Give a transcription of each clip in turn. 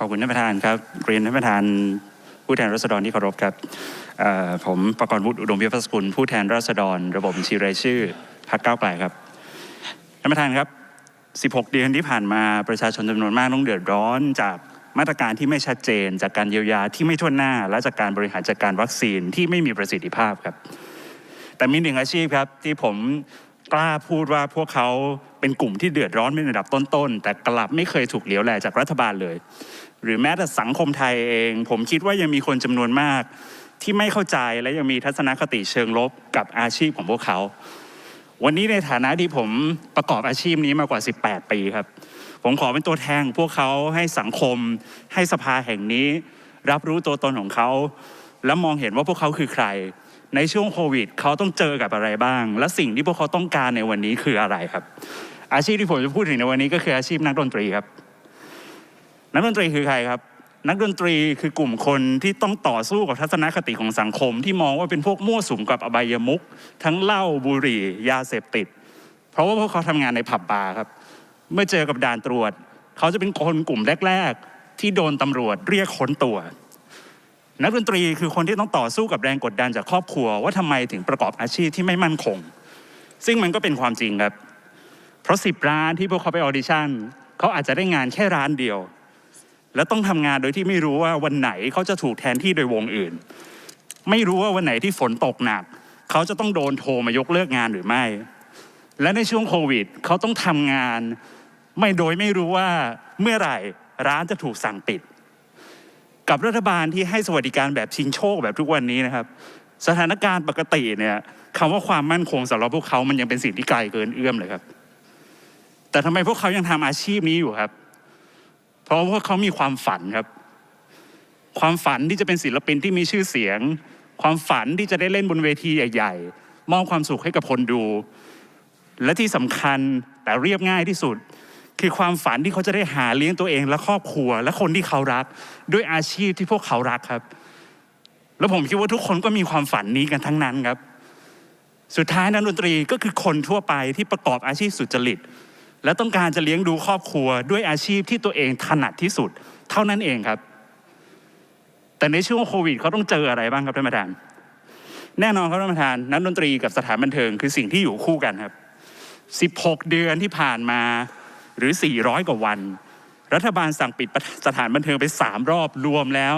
ขอบคุณท่านประธานครับ เรียนท่านประธานผู้แทนราษฎรที่เคารพครับผมประกรณ์วุฒิอุดมวิพัฒสกุลผู้แทนราษฎร ระบบบัญชีรายชื่อพรรคก้าวไกลครับท่านประธานครับ 16 เดือนที่ผ่านมาประชาชนจำนวนมากต้องเดือดร้อนจากมาตรการที่ไม่ชัดเจน จากการเยียวยาที่ไม่ทั่วหน้า และจากการบริหารจัดการวัคซีนที่ไม่มีประสิทธิภาพครับ แต่มีหนึ่งอาชีพครับที่ผม กล้าพูดว่าพวกเขาเป็นกลุ่มที่เดือดร้อนเป็นระดับต้นๆ แต่กลับไม่เคยถูกเหลียวแลจากรัฐบาลเลย หรือแม้แต่สังคมไทยเอง ผมคิดว่ายังมีคนจำนวนมาก ที่ไม่เข้าใจและยังมีทัศนคติเชิงลบกับอาชีพของพวกเขา วันนี้ในฐานะที่ผมประกอบอาชีพนี้มากว่า 18 ปีครับ ผมขอเป็นตัวแทนพวกเขาให้สังคม ให้สภาแห่งนี้ รับรู้ตัวตนของเขา และมองเห็นว่าพวกเขาคือใคร ในช่วงโควิดเขาต้องเจอกับอะไรบ้าง และสิ่งที่พวกเขาต้องการในวันนี้คืออะไรครับ อาชีพที่ผมจะพูดถึงในวันนี้ก็คืออาชีพนักดนตรีครับ นักดนตรีคือใครครับ นักดนตรีคือกลุ่มคนที่ต้องต่อสู้กับทัศนคติของสังคม ที่มองว่าเป็นพวกมั่วสุมกับอบายมุขทั้งเหล้าบุหรี่ ยาเสพติด เพราะว่าพวกเขาทำงานในผับบาร์ครับ เมื่อเจอกับด่านตรวจ เขาจะเป็นคนกลุ่มแรก ๆ ที่โดนตำรวจเรียกค้นตัว นักดนตรีคือคนที่ต้องต่อสู้กับแรงกดดันจากครอบครัว ว่าทำไมถึงประกอบอาชีพที่ไม่มั่นคง ซึ่งมันก็เป็นความจริงครับ เพราะสิบร้านที่พวกเขาไปออดิชั่นเขาอาจจะได้งานแค่ร้านเดียว แล้วต้องทำงานโดยที่ไม่รู้ว่าวันไหนเขาจะถูกแทนที่โดยวงอื่น ไม่รู้ว่าวันไหนที่ฝนตกหนักเขาจะต้องโดนโทรมายกเลิกงานหรือไม่ และในช่วงโควิดเขาต้องทำงาน ไม่โดยไม่รู้ว่าเมื่อไหร่ร้านจะถูกสั่งปิด กับรัฐบาลที่ให้สวัสดิการแบบชิงโชคแบบทุกวันนี้นะครับ สถานการณ์ปกติเนี่ยคำว่าความมั่นคงสำหรับพวกเขามันยังเป็นสิ่งที่ไกลเกินเอื้อมเลยครับ แต่ทำไมพวกเขายังทำอาชีพนี้อยู่ครับ เพราะว่าเขามีความฝันครับ ความฝันที่จะเป็นศิลปินที่มีชื่อเสียง ความฝันที่จะได้เล่นบนเวทีใหญ่ๆมอบความสุขให้กับคนดู และที่สำคัญแต่เรียบง่ายที่สุด คือความฝันที่เขาจะได้หาเลี้ยงตัวเองและครอบครัว และคนที่เขารัก ด้วยอาชีพที่พวกเขารักครับ แล้วผมคิดว่าทุกคนก็มีความฝันนี้กันทั้งนั้นครับ สุดท้ายนักดนตรีก็คือคนทั่วไปที่ประกอบอาชีพสุจริต และต้องการจะเลี้ยงดูครอบครัว ด้วยอาชีพที่ตัวเองถนัดที่สุด เท่านั้นเองครับ แต่ในช่วงโควิดเขาต้องเจออะไรบ้างครับท่านประธานแน่นอนครับท่านประธานนักดนตรีกับสถานบันเทิงคือสิ่งที่อยู่คู่กันครับ 16 เดือนที่ผ่านมา หรือ 400 กว่าวัน รัฐบาลสั่งปิดสถานบันเทิงไป 3 รอบรวมแล้ว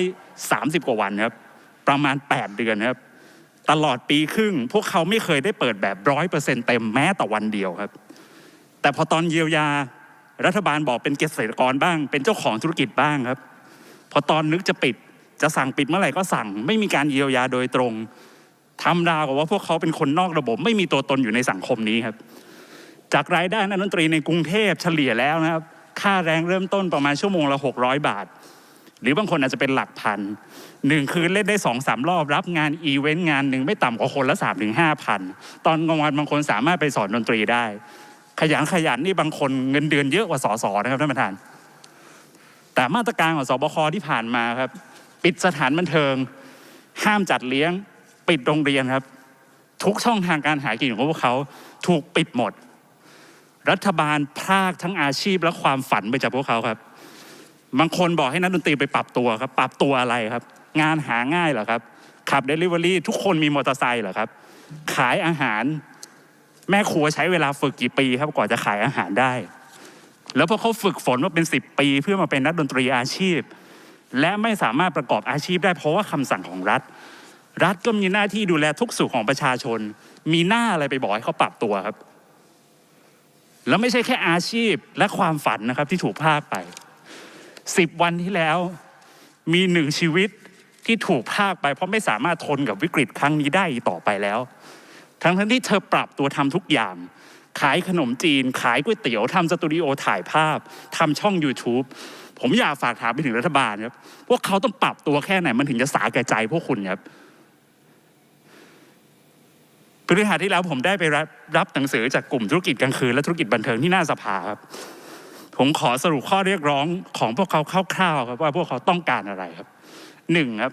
230 กว่าวันครับ ประมาณ 8 เดือนครับ ตลอดปีครึ่ง พวกเขาไม่เคยได้เปิดแบบร้อยเปอร์เซ็นต์เต็มแม้แต่วันเดียวครับ แต่พอตอนเยียวยา รัฐบาลบอกเป็นเกษตรกรบ้าง เป็นเจ้าของธุรกิจบ้างครับ พอตอนนึกจะปิดจะสั่งปิดเมื่อไหร่ก็สั่ง ไม่มีการเยียวยาโดยตรงทำราวกับว่าพวกเขาเป็นคนนอกระบบ ไม่มีตัวตนอยู่ในสังคมนี้ครับ จากรายได้นักดนตรีในกรุงเทพเฉลี่ยแล้วนะครับ ค่าแรงเริ่มต้นประมาณชั่วโมงละ 600 บาท หรือบางคนอาจจะเป็นหลักพันหนึ่งคืนเล่นได้สองสามรอบรับงานอีเวนต์งานหนึ่งไม่ต่ำกว่าคนละสามถึงห้าพันตอนกลางวันบางคนสามารถไปสอนดนตรีได้ ขยันขยันนี่บางคนเงินเดือนเยอะกว่าสอสอนะครับท่านประธาน แต่มาตรการของสบคที่ผ่านมาครับ ปิดสถานบันเทิง ห้ามจัดเลี้ยง ปิดโรงเรียนครับ ทุกช่องทางการหากินของพวกเขาถูกปิดหมด รัฐบาลพรากทั้งอาชีพและความฝันไปจากพวกเขาครับ บางคนบอกให้นักดนตรีไปปรับตัวครับ ปรับตัวอะไรครับ งานหาง่ายเหรอครับ ขับเดลิเวอรี่ทุกคนมีมอเตอร์ไซค์เหรอครับ ขายอาหาร แม่ครัวใช้เวลาฝึกกี่ปีครับกว่าจะขายอาหารได้ แล้วพอเขาฝึกฝนมาเป็นสิบปี เพื่อมาเป็นนักดนตรีอาชีพ และไม่สามารถประกอบอาชีพได้เพราะว่าคำสั่งของรัฐ รัฐก็มีหน้าที่ดูแลทุกสุขของประชาชน มีหน้าอะไรไปบอกให้เขาปรับตัวครับ แล้วไม่ใช่แค่อาชีพและความฝันนะครับที่ถูกพากไปสิบวันที่แล้วมีหนึ่งชีวิตที่ถูกพากไป เพราะไม่สามารถทนกับวิกฤตครั้งนี้ได้ต่อไปแล้ว ทั้งทั้งที่เธอปรับตัวทำทุกอย่าง ขายขนมจีน ขายก๋วยเตี๋ยวทำสตูดิโอถ่ายภาพทำช่อง YouTube ผมอยากฝากถามไปถึงรัฐบาลครับพวกเขาต้องปรับตัวแค่ไหนมันถึงจะสาแก่ใจพวกคุณครับ พฤหัสที่แล้วผมได้ไปรับรับหนังสือจากกลุ่มธุรกิจกลางคืนและธุรกิจบันเทิงที่หน้าสภาครับ ผมขอสรุปข้อเรียกร้องของพวกเขาคร่าวๆครับว่าพวกเขาต้องการอะไรครับหนึ่งครับ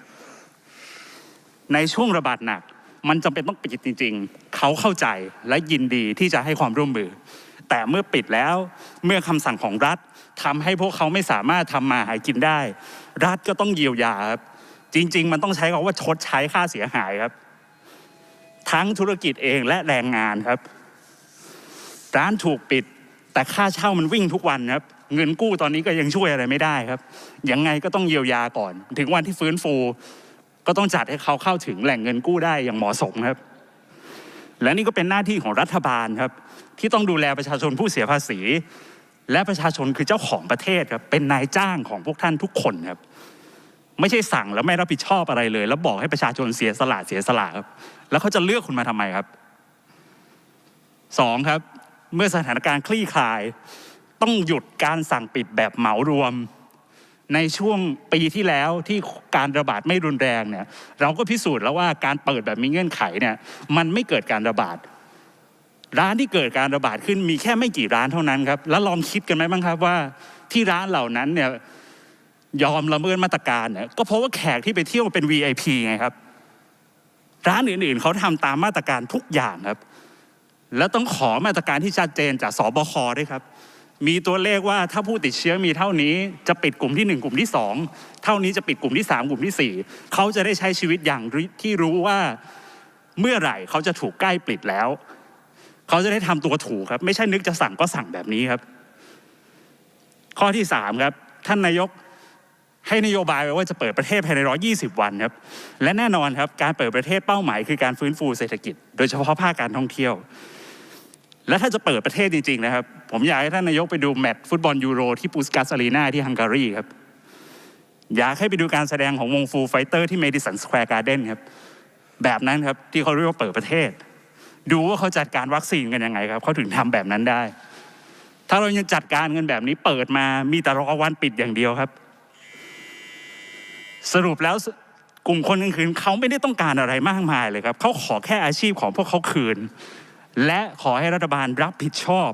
ในช่วงระบาดหนัก มันจำเป็นต้องปิดจริง ๆ เขาเข้าใจและยินดีที่จะให้ความร่วมมือ แต่เมื่อปิดแล้วเมื่อคำสั่งของรัฐทำให้พวกเขาไม่สามารถทำมาหากินได้ รัฐก็ต้องเยียวยาครับจริง ๆ มันต้องใช้คำว่าชดใช้ค่าเสียหายครับ ทั้งธุรกิจเองและแรงงานครับ ร้านถูกปิด แต่ค่าเช่ามันวิ่งทุกวันครับ เงินกู้ตอนนี้ก็ยังช่วยอะไรไม่ได้ครับ ยังไงก็ต้องเยียวยาก่อน ถึงวันที่ฟื้นฟู ก็ต้องจัดให้เขาเข้าถึงแหล่งเงินกู้ได้อย่างเหมาะสมครับ และนี่ก็เป็นหน้าที่ของรัฐบาลครับ ที่ต้องดูแลประชาชนผู้เสียภาษี และประชาชนคือเจ้าของประเทศครับเป็นนายจ้างของพวกท่านทุกคนครับ ไม่ใช่สั่งแล้วไม่รับผิดชอบอะไรเลย แล้วบอกให้ประชาชนเสียสละเสียสละครับแล้วเขาจะเลือกคุณมาทำไมครับสองครับ เมื่อสถานการณ์คลี่คลาย ต้องหยุดการสั่งปิดแบบเหมารวม ในช่วงปีที่แล้วที่การระบาดไม่รุนแรงเนี่ย เราก็พิสูจน์แล้วว่าการเปิดแบบมีเงื่อนไขเนี่ย มันไม่เกิดการระบาด ร้านที่เกิดการระบาดขึ้นมีแค่ไม่กี่ร้านเท่านั้นครับ แล้วลองคิดกันไหมบ้างครับว่าที่ร้านเหล่านั้นเนี่ย ยอมละเมิดมาตรการเนี่ยก็เพราะว่าแขกที่ไปเที่ยวเป็น VIP ไงครับ ร้านอื่นๆเขาทำตามมาตรการทุกอย่างครับ แล้วต้องขอมาตรการที่ชัดเจนจากสบคด้วยครับ มีตัวเลขว่าถ้าผู้ติดเชื้อมีเท่านี้จะปิดกลุ่มที่ 1 กลุ่มที่ 2 เท่านี้จะปิดกลุ่มที่ 3 กลุ่มที่ 4 เขาจะได้ใช้ชีวิตอย่างที่รู้ว่าเมื่อไหร่เขาจะถูกใกล้ปิดแล้ว เขาจะได้ทำตัวถูกครับ ไม่ใช่นึกจะสั่งก็สั่งแบบนี้ครับ ข้อที่3ครับท่านนายก ให้นโยบายไว้ว่าจะเปิดประเทศภายใน 120 วันครับ และแน่นอนครับ การเปิดประเทศเป้าหมายคือการฟื้นฟูเศรษฐกิจ โดยเฉพาะภาคการท่องเที่ยว และถ้าจะเปิดประเทศจริงๆนะครับ ผมอยากให้ท่านนายกไปดูแมตช์ฟุตบอลยูโรที่ปูสกัสอารีนาที่ฮังการีครับ อยากให้ไปดูการแสดงของวงฟูไฟเตอร์ที่เมดิสันสแควร์การ์เด้นครับ แบบนั้นครับที่เขาเรียกว่าเปิดประเทศ ดูว่าเขาจัดการวัคซีนกันยังไงครับเขาถึงทำแบบนั้นได้ ถ้าเรายังจัดการเงินแบบนี้เปิดมามีแต่รอวันปิดอย่างเดียวครับ สรุปแล้วกลุ่มคนกลางคืนเขาไม่ได้ต้องการอะไรมากมายเลยครับเขาขอแค่อาชีพของพวกเขาคืน และขอให้รัฐบาลรับผิดชอบ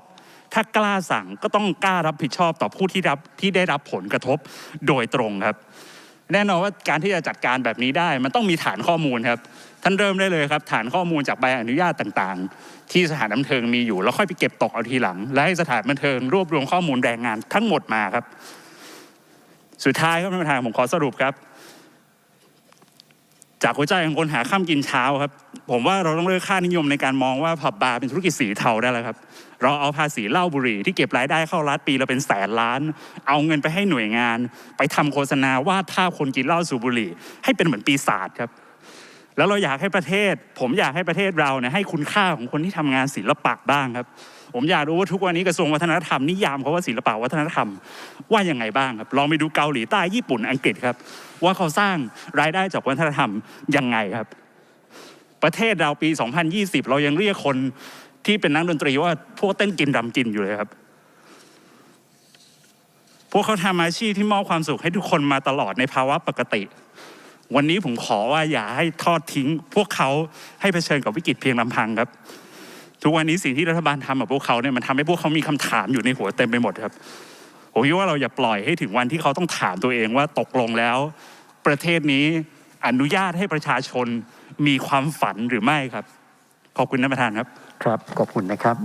ถ้ากล้าสั่งก็ต้องกล้ารับผิดชอบต่อผู้ที่รับที่ได้รับผลกระทบโดยตรงครับ แน่นอนว่าการที่จะจัดการแบบนี้ได้ มันต้องมีฐานข้อมูลครับ ท่านเริ่มได้เลยครับ ฐานข้อมูลจากใบอนุญาตต่างๆ ที่สถานบันเทิงมีอยู่ แล้วค่อยไปเก็บตกเอาทีหลัง และให้สถานบันเทิงรวบรวมข้อมูลแรงงานทั้งหมดมาครับ สุดท้ายครับท่านประธานผมขอสรุปครับ จากหัวใจของคนหาข้ามกินเช้าครับ ผมว่าเราต้องเลิกค่านิยมในการมองว่าผับบาร์เป็นธุรกิจสีเทาได้แล้วครับ เราเอาภาษีเหล้าบุหรี่ที่เก็บรายได้เข้ารัฐปีเราเป็นแสนล้าน เอาเงินไปให้หน่วยงาน ไปทำโฆษณาวาดภาพคนกินเหล้าสูบบุหรี่ ให้เป็นเหมือนปีศาจครับ แล้วเราอยากให้ประเทศ ผมอยากให้ประเทศเราเนี่ยให้คุณค่าของคนที่ทำงานศิลปะบ้างครับ ผมอยากรู้ว่าทุกวันนี้กระทรวงวัฒนธรรมนิยามเขาว่าศิลปะวัฒนธรรมว่ายังไงบ้างครับลองไปดูเกาหลีใต้ญี่ปุ่นอังกฤษครับ ว่าเขาสร้างรายได้จากวัฒนธรรมยังไงครับ ประเทศเราปี 2020 เรายังเรียกคนที่เป็นนักดนตรีว่าพวกเต้นกินรำกินอยู่เลยครับ พวกเขาทำอาชีพที่มอบความสุขให้ทุกคนมาตลอดในภาวะปกติ วันนี้ผมขอว่าอย่าให้ทอดทิ้ง พวกเขาให้เผชิญกับวิกฤตเพียงลำพังครับ ทุกวันนี้สิ่งที่รัฐบาลทำกับพวกเขาเนี่ยมันทำให้พวกเขามีคำถามอยู่ในหัวเต็มไปหมดครับผมคิดว่าเราอย่าปล่อยให้ถึงวันที่เขาต้องถามตัวเองว่าตกลงแล้ว ประเทศนี้อนุญาตให้ประชาชนมีความฝันหรือไม่ครับ ขอบคุณท่านประธานครับ ครับ ขอบคุณนะครับ